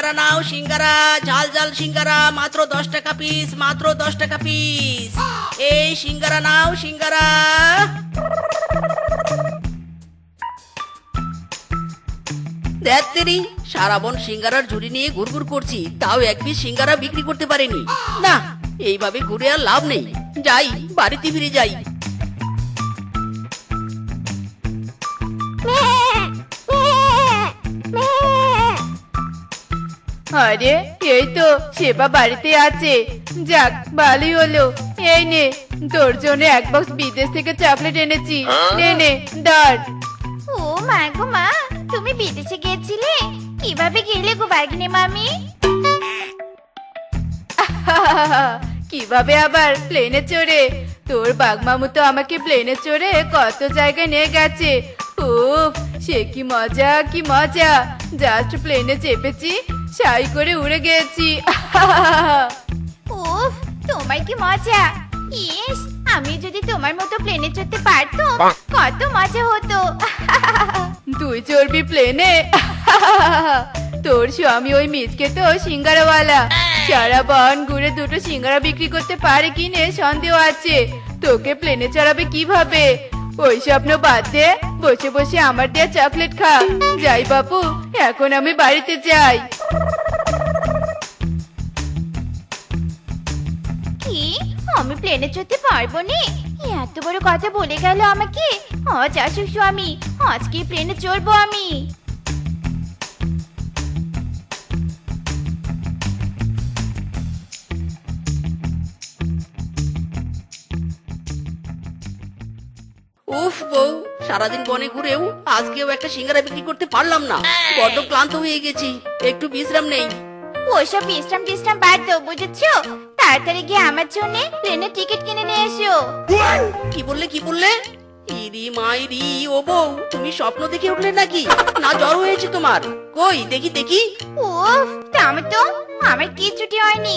সিঙ্গারা নাও, সিঙ্গারা, ঝাল ঝাল সিঙ্গারা, মাত্র দশ টাকা পিস মাত্র দশ টাকা পিস এই সিঙ্গারা নাও, সিঙ্গারা। দেখ সারা বন সিঙ্গারার ঝুড়ি নিয়ে ঘুরঘুর করছি, তাও এক পিস সিঙ্গারা বিক্রি করতে পারিনি। না, এইভাবে ঘুরে আর লাভ নেই। যাই, বাড়িতে ফিরে যাই। আরে এই তো সেবা বাড়িতে আছে। যাক ভালোই হলো। এই নে তোর জন্য এক বক্স বিদেশ থেকে চকলেট এনেছি। নে নে ধর। ও মা গো মা তুমি বিদেশে গিয়েছিলে কীভাবে গেলে গো বাগিনী মামি? কীভাবে আবার প্লেনে চড়ে? তোর বাগমামু তো আমাকে প্লেনে চড়ে কত জায়গায় নিয়ে গেছে। উফ সে কি মজা কি মজা। জাস্ট প্লেনে চেপেছি সাই করে উড়ে গেছি। উফ তোমার কি মজা? ইস আমি যদি তোমার মতো প্লেনে চড়তে পারতাম কত মজা হতো। তুই চড়বি প্লেনে তোর স্বামী ওই মিচকে তো সিঙ্গারাওয়ালা। সারা বন ঘুরে দুটো সিঙ্গারা বিক্রি করতে পারে কিনে সন্দেহ আছে। তোকে প্লেনে চড়াবে কীভাবে? ওই স্বপ্ন বাদ দে, বসে বসে আমার দেয়া চকলেট খা। যাই বাপু, এখন আমি বাড়িতে যাই। কি? আমি প্লেনে চড়তে পারব নি? এত বড় কথা বলে গেল আমাকে। আজ আসুক স্বামী, আজকে প্লেনে চড়বো আমি। সারাদিন বনে ঘুরেও আজকেও একটা সিঙ্গারা বিক্রি করতে পারলাম না। বড্ড ক্লান্ত হয়ে গেছি। একটু বিশ্রাম নেই। ওইসব বিশ্রাম টিশ্রাম বাদ দাও বুঝেছ? তাড়াতাড়ি গিয়ে আমার জন্য ট্রেনের টিকিট কিনে নিয়ে এসো। কি বললে কি বললে? ইরি মাইরি ও বউ তুমি স্বপ্ন দেখে উঠলে নাকি? না জ্বর হয়েছে তোমার। কই দেখি দেখি। উফ তামা তো আমার কিচ্ছুটি হয়নি।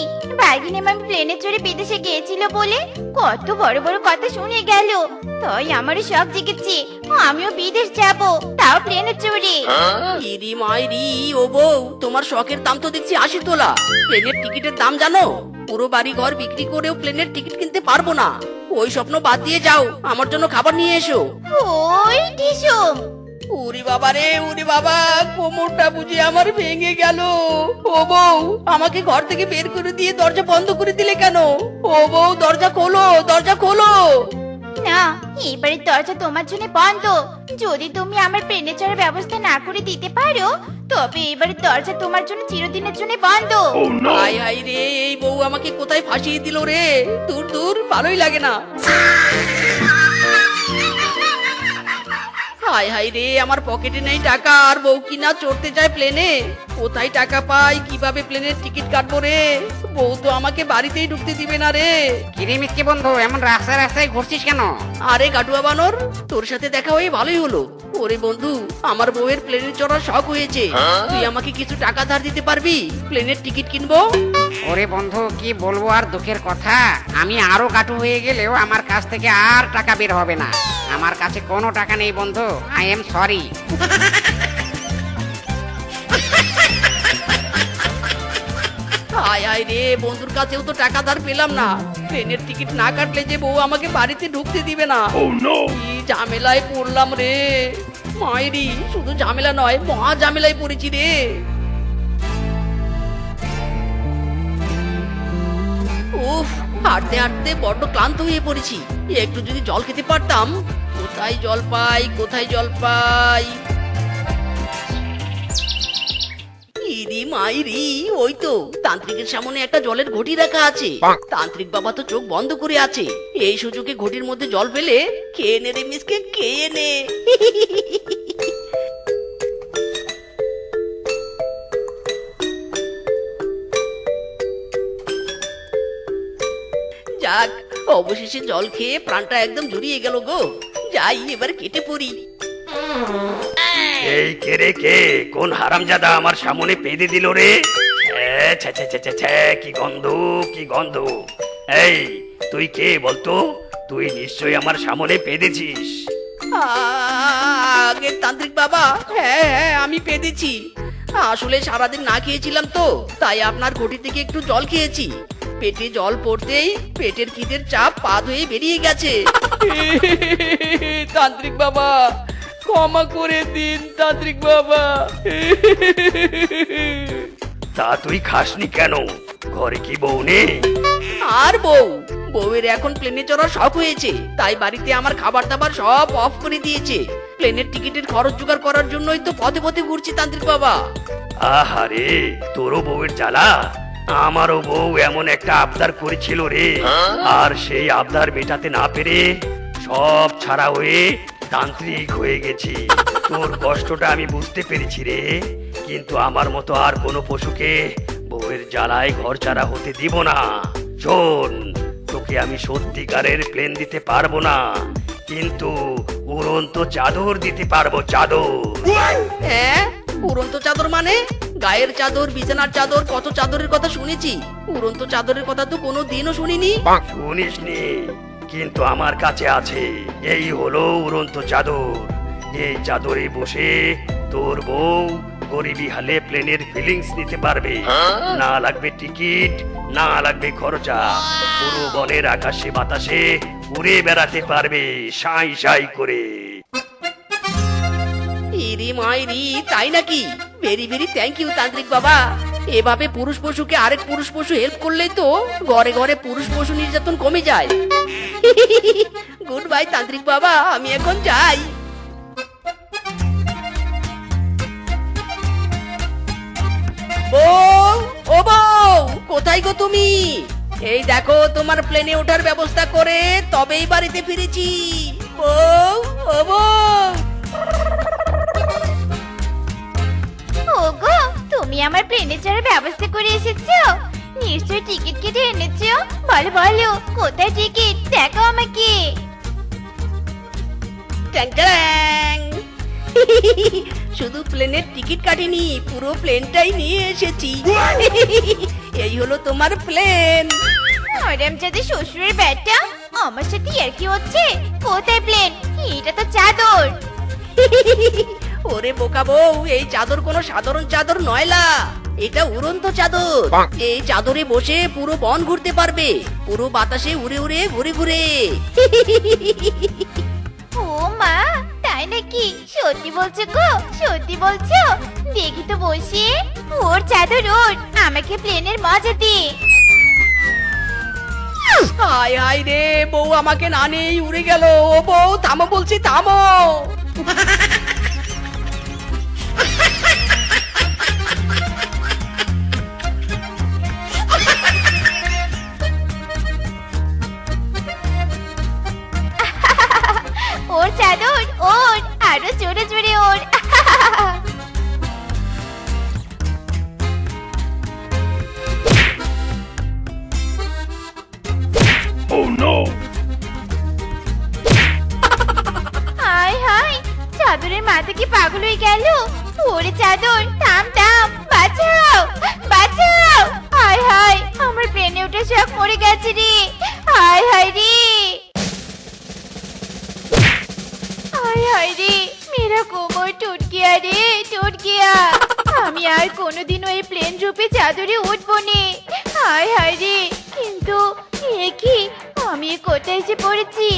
আমি প্লেনে চড়ে বিদেশে গিয়েছিল বলে কত বড় বড় কথা শুনে গেল। তাই আমারও শখ জেগেছে আমিও বিদেশ যাব তাও প্লেনে চড়ে। ইরি মাইরি ও বউ তোমার শখের দাম তো দেখছি আশি তোলা। প্লেনের টিকিটের দাম জানো? পুরো বাড়ি ঘর বিক্রি করেও প্লেনের টিকিট কিনতে পারব না। ওই স্বপ্ন বাদ দিয়ে যাও। আমার জন্য খাবার নিয়ে এসো। ওই টিসুম। উরি বাবা রে উরি বাবা কোমরটা বুঝি আমার ভেঙে গেল। ও বউ আমাকে ঘর থেকে বের করে দিয়ে দরজা বন্ধ করে দিলে কেন? ও বউ দরজা খোলো দরজা খোলো। না এবারে দরজা তোমার জন্য বন্ধ। যদি তুমি আমার প্লেনে চড়ার ব্যবস্থা না করে দিতে পারো তবে এবারে দরজা তোমার জন্য চিরদিনের জন্য বন্ধ। হাই হাই রে এই বউ আমাকে কোথায় ফাঁসিয়ে দিল রে? দূর দূর ভালোই লাগে না। হাই হাই রে আমার পকেটে নেই টাকা আর বউ কিনা চড়তে যায় প্লেনে? কোথায় টাকা পাই? কীভাবে প্লেনের টিকিট কাটবো রে? বউ তো আমাকে বাড়িতেই ঢুকতে দিবে না রে। কিরে মিসকে বন্ধু এমন রাস্তায় রাস্তায় ঘুরছিস কেন? আরে গাটুয়া বানর তোর সাথে দেখা হয়ে ভালোই হলো। ওরে বন্ধু আমার বউয়ের প্লেনে চড়ার শখ হয়েছে। তুই আমাকে কিছু টাকা ধার দিতে পারবি? প্লেনের টিকিট কিনবো? ওরে বন্ধু কি বলব আর দুঃখের কথা? আমি আরও কাটু হয়ে গেলেও আমার কাছ থেকে আর টাকা বের হবে না। আমার কাছে কোনো টাকা নেই বন্ধু আই এম সরি আয় আয় রে বন্ধুর কাছেও তো টাকা ধার পেলাম না। ট্রেনের টিকিট না কাটলে যে বউ আমাকে বাড়িতে ঢুকতে দিবে না। কি ঝামেলায় পড়লাম রে। মায়েরি শুধু ঝামেলা নয় মহা ঝামেলায় পড়েছি রে। উফ হাঁটতে হাঁটতে বড্ড ক্লান্ত হয়ে পড়েছি। একটু যদি জল খেতে পারতাম কোথায় জল পাই কোথায় জল পাই? ইরি মাইরি ওই তো তান্ত্রিকের সামনে একটা জলের ঘটি রাখা আছে। তান্ত্রিক বাবা তো চোখ বন্ধ করে আছে। এই সুযোগে ঘটির মধ্যে জল ফেলে খেয়ে নে রে মিসকে খেয়ে নে। যাক অবশেষে জল খেয়ে প্রাণটা একদম জুড়িয়ে গেল গো। যাই এবার কেটে পড়ি। এই কে রে কে? কোন হারামজাদা আমার সামনে পেদে দিল রে? ছ্যা, ছ্যা, ছ্যা, কি গন্ধ কি গন্ধ। এই তুই কে বলতো? তুই নিশ্চয়ই আমার সামনে পেদেছিস। আগে তান্ত্রিক বাবা হ্যাঁ হ্যাঁ আমি পেদেছি। আসলে সারাদিন না খেয়েছিলাম তো তাই আপনার ঘটি থেকে একটু জল খেয়েছি। পেটে জল পড়তেই পেটের খিদের চাপ পা ধুয়ে বেরিয়ে গেছে। তান্ত্রিক বাবা ক্ষমা করে দিন তান্ত্রিক বাবা। তা তুই খাসনি কেন? ঘরে কি বউ নেই? আর বউ বউয়ের এখন প্লেনে চড়ার শখ হয়েছে তাই বাড়িতে আমার খাবার দাবার সব অফ করে দিয়েছে। প্লেনের টিকিটের খরচ জোগাড় করার জন্যই তো পথে পথে ঘুরছি তান্ত্রিক বাবা। আহারে তোরও বউয়ের জ্বালা? আমারও বউ এমন একটা আবদার করেছিল রে। আর সেই আবদার মেটাতে না পেরে সব ছাড়া হয়ে তান্ত্রিক হয়ে গেছি। তোর কষ্টটা আমি বুঝতে পেরেছি রে। কিন্তু আমার মতো আর কোনো পশুকে বউয়ের জ্বালায় ঘর ছাড়া হতে দিব না। শোন, তোকে আমি সত্যিকারের প্লেন দিতে পারব না। কিন্তু উড়ন্ত চাদর দিতে পারব চাদর। হ্যাঁ উড়ন্ত চাদর মানে? গায়ের চাদর, বিছানার চাদর, কত চাদরের কথা শুনেছি? উড়ন্ত চাদরের কথা তো কোনো দিনও শুনিনি। শুনিসনি, কিন্তু আমার কাছে আছে। এই হলো উড়ন্ত চাদর। এই চাদরে বসে তোর বউ গরিবি হালে প্লেনের ফিলিংস নিতে পারবে। না লাগবে টিকিট, না লাগবে খরচা। পুরো বনের আকাশে বাতাসে উড়ে বেড়াতে পারবে, সাই সাই করে। মাইরি, তাই নাকি? ভেরি ভেরি থ্যাংক ইউ তান্ত্রিক বাবা। এভাবে পুরুষ পশুকে আরেক পুরুষ পশু হেল্প করলেই তো ঘরে ঘরে পুরুষ পশু নির্যাতন কমে যায়। গুড বাই তান্ত্রিক বাবা, আমি এখন যাই। বউ, ও বউ, কোথায় গো তুমি? এই দেখো, তোমার প্লেনে ওঠার ব্যবস্থা করে তবেই বাড়িতে ফিরেছি। বউ, ও বউ। ওগো তুমি আমার প্লেনে চড়ার ব্যবস্থা করে এসেছ। নিশ্চয়ই টিকিট কেটে এনেছো। বলো বলো কোথায় টিকিট? দেখো আমাকে। শুধু প্লেনের টিকিট কাটিনি পুরো প্লেনটাই নিয়ে এসেছি। এই হলো তোমার প্লেন। ম্যাডাম যাতে শ্বশুরের ব্যাটটা আমার সাথে আর কি হচ্ছে? কোথায় প্লেন? এটা তো চাদর। ওরে বোকা বউ এই চাদর কোনো সাধারণ চাদর নয়লা এটা উড়ন্ত চাদর। এই চাদরে বসে পুরো বন ঘুরতে পারবে। পুরো বাতাসে উড়ে উড়ে ঘুরে ঘুরে। ও মা তাই নাকি? সত্যি বলছো গো সত্যি বলছো? দেখি তো বসে। ওর চাদর ওর আমাকে প্লেনের মজা দে। হায় হায় রে বউ আমাকে না নেই উড়ে গেল। ও বউ থামো বলছি থামো। মেরা কোমর টুট গিয়া রে টুট গিয়া আমি আর কোনোদিনও এই প্লেন রূপে চাদরে উঠবো নে। হায় হায় রে কিন্তু এ কি? আমি কোথায় এসে পড়েছি?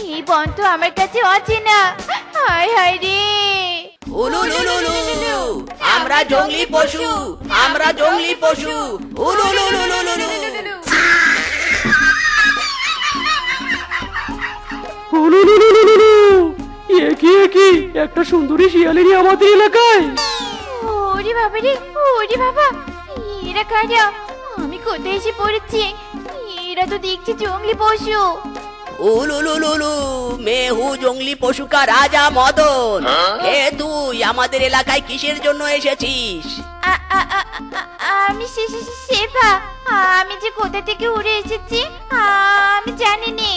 এই বন তো আমার কাছে অচেনা। হায় হায় রে। আমরা জঙ্গলি পশু আমরা জঙ্গলি পশু। উলুলুলুলুলু একি একি একটা সুন্দরী শিয়ালিনী আমাদের এলাকায়। ওরে বাবা রে ওরে বাবা এরা কারা? আমি কোথায় এসে পড়েছি? এরা তো দেখছি জঙ্গলি পশু। উলুলুলুলু মেহু জঙ্গলি পশু কা রাজা মদন। এ তুই আমাদের এলাকায় কিসের জন্য এসেছিস? আমি শেফা আমি যে কোথা থেকে উড়ে এসেছি আমি জানি নে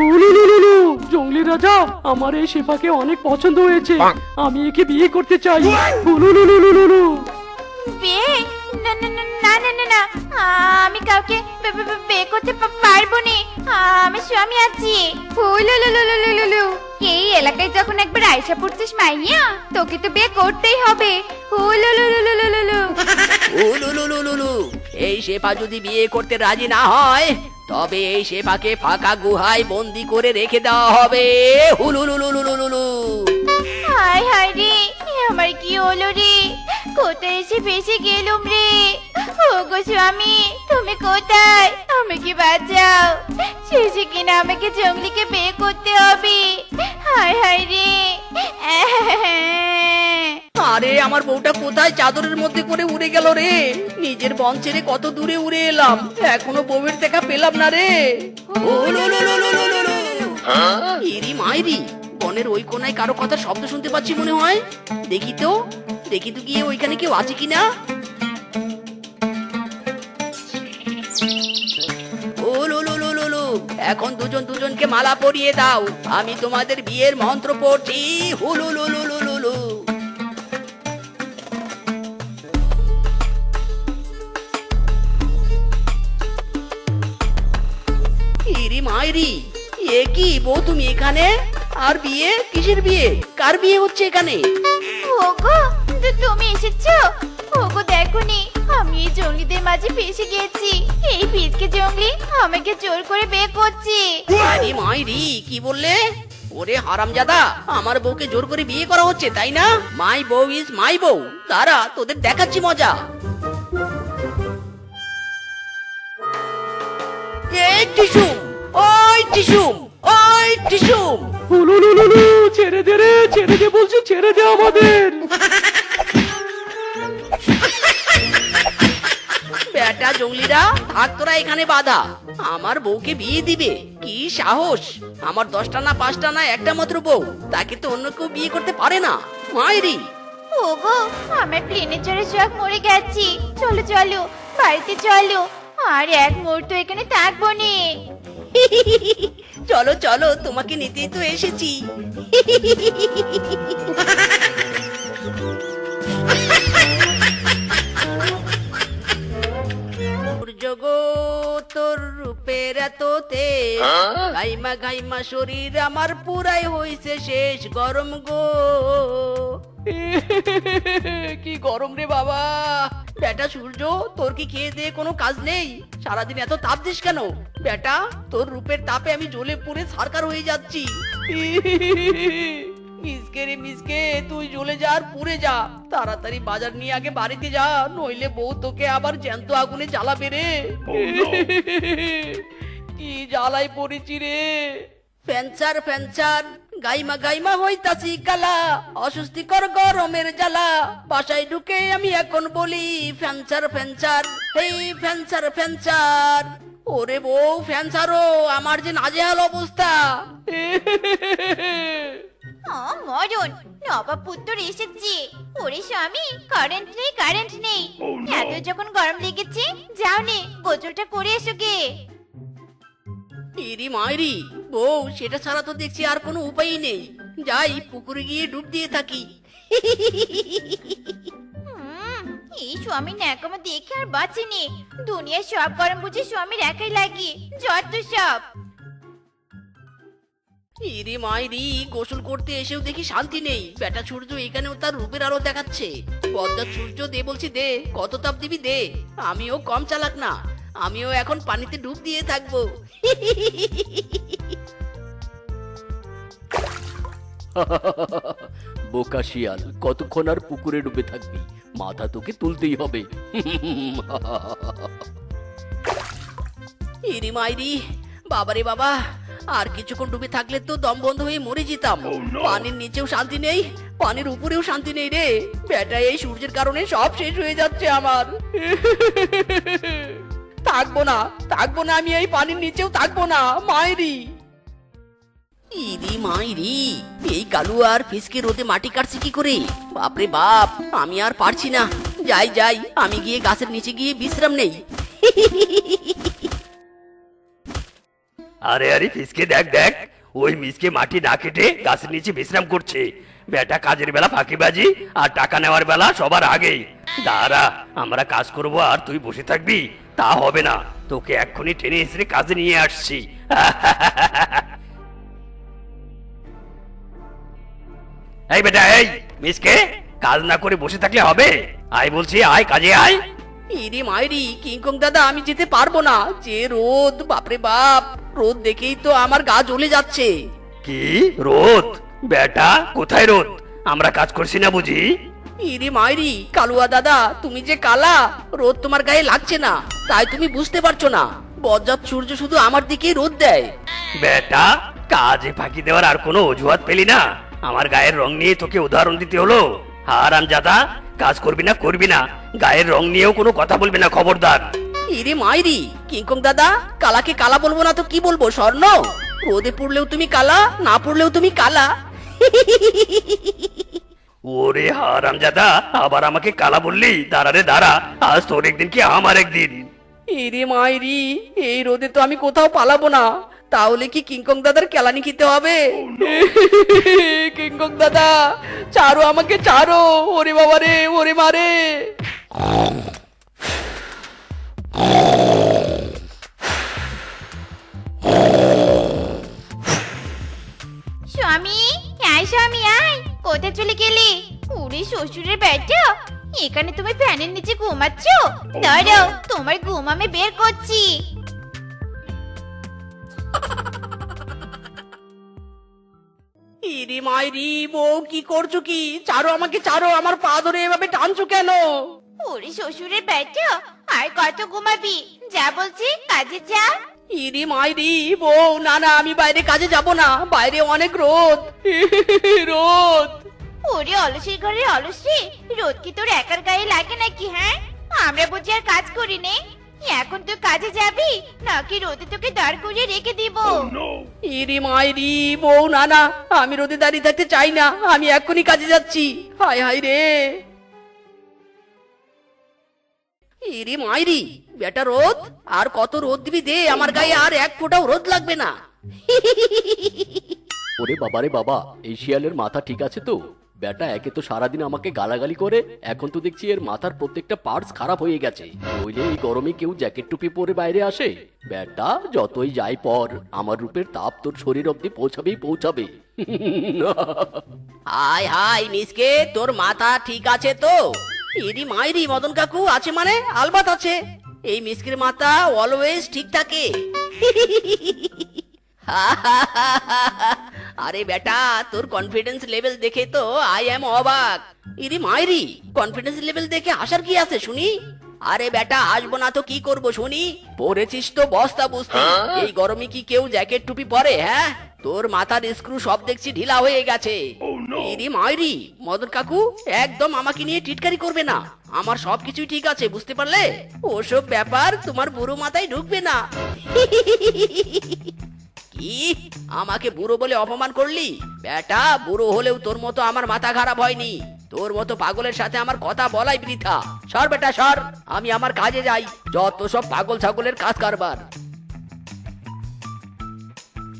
উলুলুলুলু জঙ্গলি রাজা আমার এই শেফাকে অনেক পছন্দ হয়েছে। আমি একে বিয়ে করতে চাই। উলুলুলুলুলু বিয়ে? না না না না না না না। আমি কাউকে বে- বে- বে- বিয়ে করতে পারব না। আমার স্বামী আছে। হুলুলুলুলুলুলু এই এলাকায় যখন একবার আয়সা পড়ছিস মাইয়া তোকে তো বিয়ে করতেই হবে। হুলুলুলুলুলুলু উলুলুলুলুলু এই শেফা যদি বিয়ে করতে রাজি না হয় তবে এই শেফাকে ফাঁকা গুহায় বন্দি করে রেখে দেওয়া হবে। হুলুলুলুলুলুলু। হায় হায় রে আমার কি হলো রে? কোথায় এসে ফেসে গেলুম রে? ওগো স্বামী, তুমি কোথায়? আমাকে বাঁচাও। শেষে কিনা আমাকে জঙ্গলিকে বিয়ে করতে হবে। হায় হায় রে। আরে আমার বউটা কোথায় চাদরের মধ্যে করে উড়ে গেল রে নিজের বন ছেড়ে কত দূরে উড়ে এলাম এখনও বউয়ের দেখা পেলাম না রে। ইরি মাইরি বনের ওই কোনায় কারও কথা শব্দ শুনতে পাচ্ছি মনে হয় দেখি তো দেখি তো গিয়ে ওইখানে কেউ আছে কিনা। এখন দুজন দুজনকে মালা পরিয়ে দাও আমি তোমাদের বিয়ের মন্ত্র পড়ছি হুলুলুলুলুলু কি? বউ তুমি এখানে? আর বিয়ে? কিসের বিয়ে? কার বিয়ে হচ্ছে এখানে? ওগো তো তুমি এসেছ? ওগো দেখোনি আমি এই জঙ্গলিদের মাঝে ফেসে গেছি এই পিচকে জঙ্গলি আমাকে জোর করে বিয়ে করছে। আরে মাইরি কি বললে? ওরে হারামজাদা আমার বউকে জোর করে বিয়ে করা হচ্ছে তাই না? মাই বউ ইজ মাই বউ তারা তোদের দেখাচ্ছি মজা। এই টিসুম ওই টিসুম। উলুলুলুলু ছেড়ে দে রে ছেড়ে দে বলছি ছেড়ে দে আমাদের। বেটা জঙ্গলিরা থাক তোরা এখানে বাধা। আমার বউকে বিয়ে দিবে কি সাহস? আমার দশটা না পাঁচটা না একটা মাত্র বউ তাকে তো অন্য কেউ বিয়ে করতে পারে না। মায়েরি ওগো আমার প্লেনে চড়ে শখ মরে গেছি। চলো চলো বাড়িতে চলো। আর এক মুহূর্ত এখানে থাকব নে। চলো চলো তোমাকে নিতেই তো এসেছি। তোর রূপের এততে গাইমা গাইমা শরীর আমার পুরাই হইছে শেষ গরম গো। কি গরম রে বাবা। বেটা সূর্য তোর কি খেয়ে দিয়ে কোনো কাজ নেই? সারাদিন এত তাপ দিস কেন? বেটা তোর রূপের তাপে আমি জ্বলে পুড়ে সারকার হয়ে যাচ্ছি। মিসকে রে মিসকে তুই জ্বলে যা আর পুড়ে যা। তাড়াতাড়ি বাজার নিয়ে আগে বাড়িতে যা নইলে বউ তোকে আবার জ্যান্ত আগুনে জ্বালাবে রে। কি জ্বালাই পড়েছি রে। ফ্যানচার ফ্যানচার গাইমা গাইমা হইতাছি কালা অস্বস্তিকর গরমের জ্বালা। বাসায় ঢুকে আমি এখন বলি ফ্যানচার ফ্যানচার হেই ফ্যানচার ফ্যানচার ওরে বউ ফ্যানচারো আমার যে নাজেহাল অবস্থা। মরণ নবাব পুত্র এসেছে। ওরে স্বামী কারেন্ট নেই কারেন্ট নেই। এত যখন গরম লেগেছে যাও নে গোসলটা করে এসো গে। ইরি মাইরি বউ সেটা ছাড়া তো দেখছি আর কোনো উপায়ই নেই। যাই পুকুরে গিয়ে ডুব দিয়ে থাকি। হুম, এই স্বামী ন্যাকামো দেখে আর বাঁচেনি দুনিয়ার সব গরম বুঝে স্বামীর একাই লাগে। যত সব। ইরি মাইরি গোসল করতে এসেও দেখি শান্তি নেই। বেটা সূর্য এখানেও তার রূপের আলো দেখাচ্ছে। পদ্মা সূর্য দে বলছি দে কত তাপ দিবি দে। আমিও কম চালাক না। আমিও এখন পানিতে ডুব দিয়ে থাকব। বোকা শিয়াল কতক্ষণ আর পুকুরে ডুবে থাকবি? মাথা তোকে তুলতেই হবে। ইরি মাইরি বাবারে বাবা আর কিছুক্ষণ ডুবে থাকলে তো দম বন্ধ হয়ে মরে যেতাম। পানির নিচেও শান্তি নেই পানির উপরেও শান্তি নেই রে। বেটা এই সূর্যের কারণে সব শেষ হয়ে যাচ্ছে আমার। থাকব না থাকব না আমি এই পানির নিচেও থাকব না মাইরি। ইদি মাইরি এই কালু আর ফিসকে রোদে মাটি কাটছে কি করে? বাপরে বাপ আমি আর পারছি না। যাই যাই আমি গিয়ে গাছের নিচে গিয়ে বিশ্রাম নেই। আরে আরে ফিসকে দেখ দেখ ওই মিসকে মাটি না কেটে গাছের নিচে বিশ্রাম করছে। বেটা কাজের বেলা ফাঁকিবাজি আর টাকা নেওয়ার বেলা সবার আগে। দাঁড়া আমরা কাজ করব আর তুই বসে থাকবি। তা হবে না। তোকে এক্ষুনি টেনে এসে কাজে নিয়ে আসছি। এই বেটা এই মিসকে কাজ না করে বসে থাকলে হবে? আয় বলছি আয় কাজে আয়। ইরি মাইরি কিংকং দাদা আমি যেতে পারব না। যে রোদ বাপরে বাপ রোদ দেখেই তো আমার গা জ্বলে যাচ্ছে। কি? রোদ? বেটা কোথায় রোদ? আমরা কাজ করছি না বুঝি? ইরি মাইরি কালুয়া দাদা তুমি যে কালা রোদ তোমার গায়ে লাগছে না তাই তুমি বুঝতে পারছ না। বজ্জাত সূর্য শুধু আমার দিকেই রোদ দেয়। বেটা কাজে ফাঁকি দেওয়ার আর কোনো অজুহাত পেলি না। আমার গায়ের রং নিয়ে তোকে উদাহরণ দিতে হলো। হারাম জাদা কাজ করবি না করবি না। গায়ের রং নিয়েও কোনো কথা বলবি না খবরদার। ইরে মাইরি কিংকং দাদা কালাকে কালা বলব না তো কি বলব স্বর্ণ? রোদে পড়লেও তুমি কালা না পড়লেও তুমি কালা। ওরে হারাম জাদা আবার আমাকে কালা বললি দাঁড়া রে দাঁড়া আজ তোর একদিন কি আমার একদিন? ইরে মাইরি এই রোদে তো আমি কোথাও পালাবো না। তাহলে কি কিংকং দাদার কেলানি খেতে হবে? কিংকং দাদা চারো আমাকে চারো ওরে বাবা রে ওরে মারে স্বামী আয় স্বামী আয়। কোথায় চলে গেলি? উড়ি শ্বশুরের বেটা এখানে তুমি ফ্যানের নিচে ঘুমাচ্ছ? দাঁড়াও তোমার ঘুম আমি বের করছি। ইরে মাইরি বউ কি করছ কি? চারো আমাকে চারো আমার পা ধরে এভাবে টানছো কেন? উড়ি শ্বশুরের বেটা আর কত ঘুমাবি? যা বলছি কাজে যা। ইরি মাইরি বউ। না না আমি বাইরে কাজে যাব না। বাইরে অনেক রোদ। রোদ। ওরে অলসের ঘরে অলসে রোদ কি তোর একার গায়ে লাগে নাকি হ্যাঁ? আমরা বুঝি আর কাজ করি নে। এখন তুই কাজে যাবি নাকি রোদে তোকে দাঁড় করিয়ে রেখে দিব? ইরি মাইরি বউ না না আমি রোদে দাঁড়িয়ে থাকতে চাই না। আমি এক্ষুনি কাজে যাচ্ছি। হায় হায় রে। ইরি মাইরি বেটা রোদ? আর কত রোদ দিবি দে আমার গায়ে আর এক ফোঁটাও রোদ লাগবে না। ওরে বাবারে বাবা এই শিয়ালের মাথা ঠিক আছে তো? বেটা একে তো সারাদিন আমাকে গালাগালি করে এখন তো দেখছি এর মাথার প্রত্যেকটা পার্টস খারাপ হয়ে গেছে। নইলে এই গরমে কেউ জ্যাকেট টুপি পরে বাইরে আসে? বেটা যতই যাই পর আমার রূপের তাপ তোর শরীর অব্দি পৌঁছাবেই পৌঁছাবে। হাই হাই মিসকে তোর মাথা ঠিক আছে তো? ইরি মাইরি মদন কাকু আছে মানে? আলবাত আছে। এই মিসকের মাথা অলওয়েজ ঠিক থাকে। আরে বেটা তোর কনফিডেন্স লেভেল দেখে তো আই এম অবাক। ইরি মাইরি কনফিডেন্স লেভেল দেখে আসার কি আছে শুনি? আরে বেটা আসব না তো কি করব শুনি? পরেছিস তো বস্তা বুঝতে এই গরমে কি কেউ জ্যাকেট টুপি পরে হ্যাঁ? তোর মাথার স্ক্রু সব দেখছি ঢিলা হয়ে গেছে। ইরি মাইরি মদন কাকু একদম আমাকে নিয়ে টিটকারি করবে না। আমার সবকিছুই ঠিক আছে বুঝতে পারলে? ওসব ব্যাপার তোমার বুড়ো মাথায় ঢুকবে না। কি? আমাকে বুড়ো বলে অপমান করলি? বেটা বুড়ো হলেও তোর মতো আমার মাথা খারাপ হয়নি। তোর মতো পাগলের সাথে আমার কথা বলাই বৃথা। সর বেটা সর আমি আমার কাজে যাই। যত সব পাগল ছাগলের কাজ কারবার।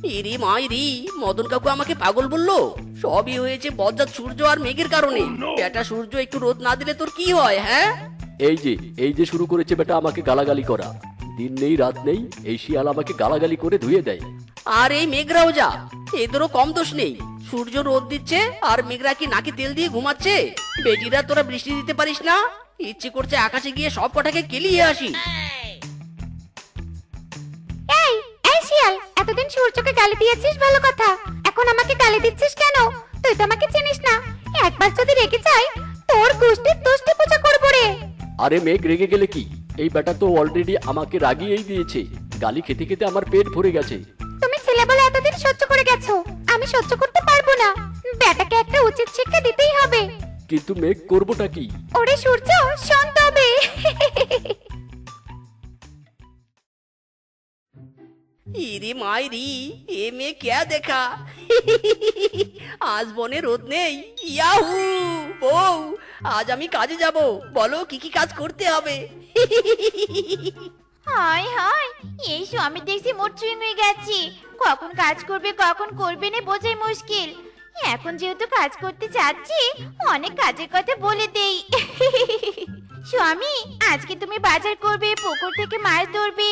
ইরি মাইরি মদন কাকু আমাকে পাগল বলল। সবই হয়েছে বজ্জাত সূর্য আর মেঘের কারণে। বেটা সূর্য একটু রোদ না দিলে তোর কি হয় হ্যাঁ? এই যে এই যে শুরু করেছে বেটা আমাকে গালাগালি করা। দিন নেই রাত নেই এই শিয়াল আমাকে গালাগালি করে ধুয়ে দেয়। আর এই মেঘরাও যা এদেরও কম দোষ নেই। সূর্য রোদ দিচ্ছে আর মেঘরা কি নাকি তেল দিয়ে ঘুমাচ্ছে? বেটিরা তোরা বৃষ্টি দিতে পারিস না? ইচ্ছে করছে আকাশে গিয়ে সব কটাকে কেলিয়ে আসি। সূর্যকে গালি দিয়েছিস ভালো কথা। এখন আমাকে গালি দিচ্ছিস কেন? তুই তো আমাকে চিনিস না। একবার যদি রেগে যাই তোর গোষ্ঠীর দুষ্টি পূজা করব রে। আরে মেঘ রেগে গেলে কি? এই বেটা তো অলরেডি আমাকে রাগিয়েই দিয়েছে। গালি খেতে খেতে আমার পেট ভরে গেছে। তুমি ছেলে বলে এতদিন সহ্য করে গেছো। আমি সহ্য করতে পারব না। বেটাকে একটা উচিত শিক্ষা দিতেই হবে। কিন্তু মেঘ করবোটা কি? ওরে সূর্য শান্ত তবে ইরি মাইরি, এ মেয়ে কে দেখা? আজ বনে রোদ নেই। ইয়াহু! বউ, আজ আমি কাজে যাব। বলো, কি কি কাজ করতে হবে? হায় হায়, এই স্বামী দেখছি মোট চুইং হয়ে গেছি। কখন কাজ করবে, কখন করবে না বোঝাই মুশকিল। এখন যেহেতু কাজ করতে চাচ্ছি, অনেক কাজের কথা বলে দেই। স্বামী আজকে তুমি বাজার করবে পুকুর থেকে মাছ ধরবে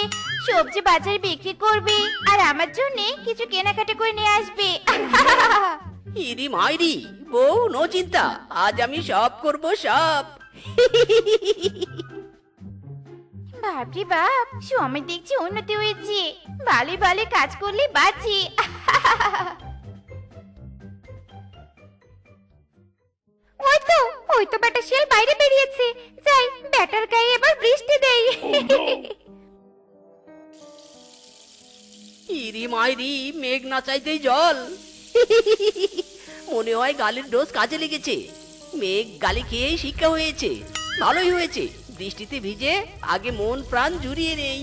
সবজি বাজারে বিক্রি করবে আর আমার জন্য কিছু কেনাকাটা করে নিয়ে আসবে। ইরি মাইরি বউ নো চিন্তা আজ আমি সব করব সব। বাপরে বাপ স্বামী দেখছি উন্নতি হয়েছে। ভালো ভালো কাজ করলে বাঁচি। ওই তো ওই তো বেটা শিয়াল বাইরে বেরিয়েছে। যাই ব্যাটার গায়ে এবার বৃষ্টি দেই। ইরি মাইরি মেঘ না চাইতেই জল। মনে হয় গালের ডোজ কাজে লেগেছে। মেঘ গালি খেয়েই শিক্ষা হয়েছে। ভালোই হয়েছে। বৃষ্টিতে ভিজে আগে মন প্রাণ জুড়িয়ে নেই।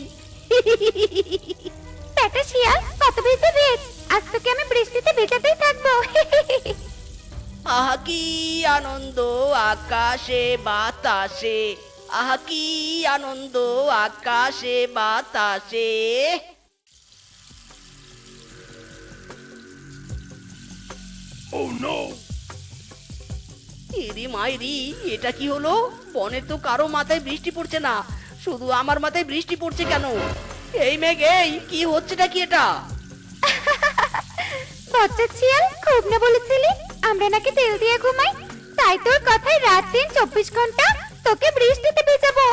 ব্যাটা শিয়াল কত ভিজে ভেজ আজ তোকে আমি বৃষ্টিতে ভেজাতেই থাকব। আহা কি আনন্দ আকাশে বাতাসে? আহা কি আনন্দ আকাশে বাতাসে? ইরি মাইরি এটা কি হলো? বনে তো কারও মাথায় বৃষ্টি পড়ছে না। শুধু আমার মাথায় বৃষ্টি পড়ছে কেন? এই মেঘ এই কি হচ্ছেটা কি এটা? বচ্চা শিয়াল খুব না বলেছিলি আমরা নাকি তেল দিয়ে ঘুমাই। তাই তোর কথায় রাত দিন চব্বিশ ঘণ্টা তোকে বৃষ্টিতে ভেজাবো।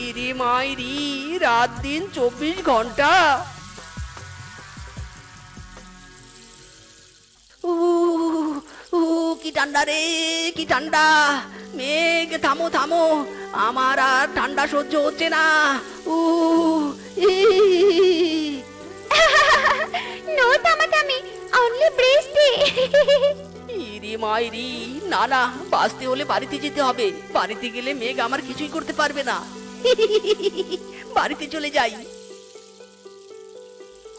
ইরি মাইরি রাত দিন চব্বিশ ঘণ্টা। কি ঠান্ডা রে, কি ঠান্ডা। মেঘ, থামো থামো, আমার আর ঠান্ডা সহ্য হচ্ছে না। উ নো থামাথামি অনলি বৃষ্টি ইরি মাইরি না না বাঁচতে হলে বাড়িতে যেতে হবে। বাড়িতে গেলে মেঘ আমার কিছুই করতে পারবে না। বাড়িতে চলে যাই।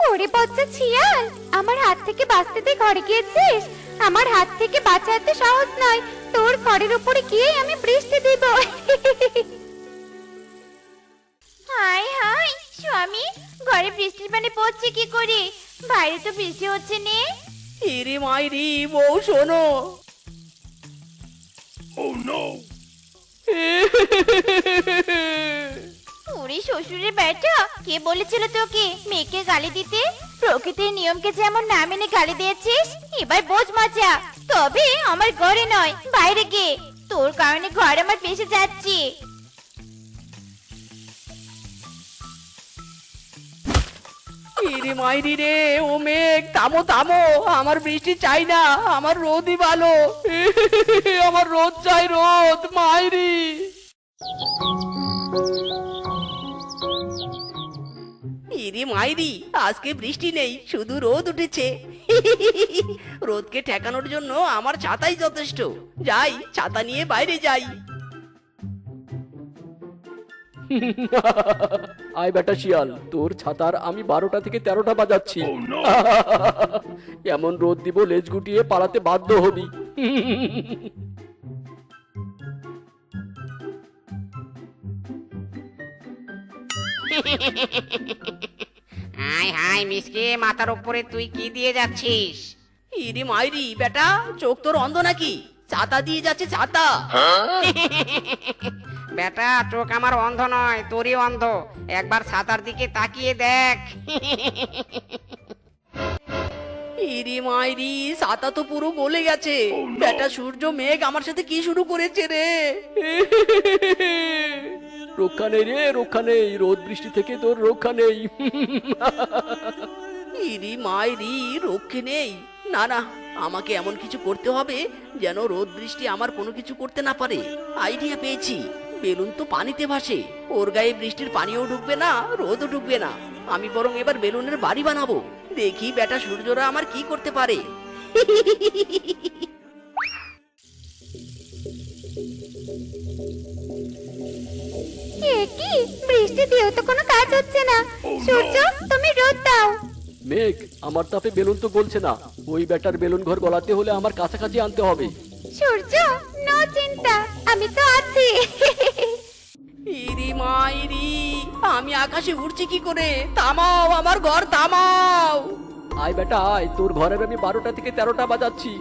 ওরে বচ্চা শিয়াল আমার হাত থেকে বাঁচতে তুই ঘরে গিয়েছিস? আমার হাত থেকে বাঁচা এত সহজ নয়। তোর ঘরের উপরে গিয়ে আমি বৃষ্টি দিব। হাই হাই স্বামী ঘরে বৃষ্টির পানি পড়ছে কি করে? বাইরে তো বৃষ্টি হচ্ছে নে। ইরি মাইরি বউ শোনো। ওরে শ্বশুরের বেটা কে বলেছিল তোকে মেয়েকে গালি দিতে? প্রকৃতির নিয়মকে যেমন না মেনে গালি দিয়েছিস এবার বোঝ মজা। তবে আমার ঘরে নয় বাইরে গে তোর কারণে ঘর আমার পেশে যাচ্ছে। ইরি মাইরি রে, ও মেঘ, থামো থামো, আমার বৃষ্টি চাই না, আমার রোদই ভালো। আমার রোদ চাই রোদ, মাইরি। ইরি মাইরি, আজকে বৃষ্টি নেই, শুধু রোদ উঠেছে। রোদকে ঠেকানোর জন্য আমার ছাতাই যথেষ্ট। যাই, ছাতা নিয়ে বাইরে যাই। আয় বেটা শিয়াল তোর ছাতার আমি বারোটা থেকে তেরোটা বাজাচ্ছি। এমন রোদ দিব লেজ গুটিয়ে পালাতে বাধ্য হবি। হাই হাই মিসকে মাথার উপরে তুই কি দিয়ে যাচ্ছিস? ইরি মাইরি বেটা চোখ তোর অন্ধ নাকি? ছাতা দিয়ে যাচ্ছে ছাতা। বেটা চোখ আমার অন্ধ নয় তোরই অন্ধ। একবার ছাতার দিকে তাকিয়ে দেখ। ইরি মাইরি ছাতা তো পুরো গলে গেছে। বেটা সূর্য মেঘ আমার সাথে কি শুরু করেছে রে? রক্ষা নেই রে রক্ষা নেই। রোদ বৃষ্টি থেকে তোর রক্ষা নেই। ইরি মাইরি রক্ষে নেই। না না আমাকে এমন কিছু করতে হবে যেন রোদ বৃষ্টি আমার কোনো কিছু করতে না পারে। আইডিয়া পেয়েছি। বেলুন তো পানিতে ভাসে। ওর গায়ে বৃষ্টির পানিও ঢুকবে না রোদও ঢুকবে না। আমি বরং এবার বেলুনের বাড়ি বানাবো। দেখি বেটা সূর্যরা আমার কি করতে পারে। এ কি? বৃষ্টি দিয়েও তো কোনো কাজ হচ্ছে না। সূর্য তুমি রোদ দাও। মেঘ আমার তাপে বেলুন তো গলছে না। ওই বেটার বেলুন ঘর গলাতে হলে আমার কাছাকাছি আনতে হবে। সূর্য নো চিন্তা। আমি তো আছি। ইরি মাইরি আমি আকাশে উড়ছি কি করে? থামাও আমার ঘর থামাও। আয় বেটা আয় তোর ঘরের আমি বারোটা থেকে তেরোটা বাজাচ্ছি।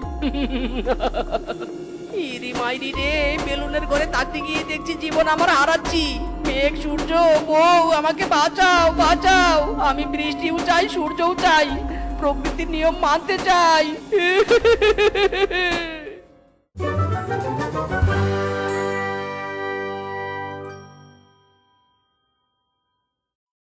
ইরি মাইরি রে বেলুনের ঘরে তাকতে গিয়ে দেখছি জীবন আমার হারাচ্ছি। মেঘ সূর্য বউ আমাকে বাঁচাও বাঁচাও। আমি বৃষ্টিও চাই সূর্যও চাই প্রকৃতির নিয়ম মানতে চাই।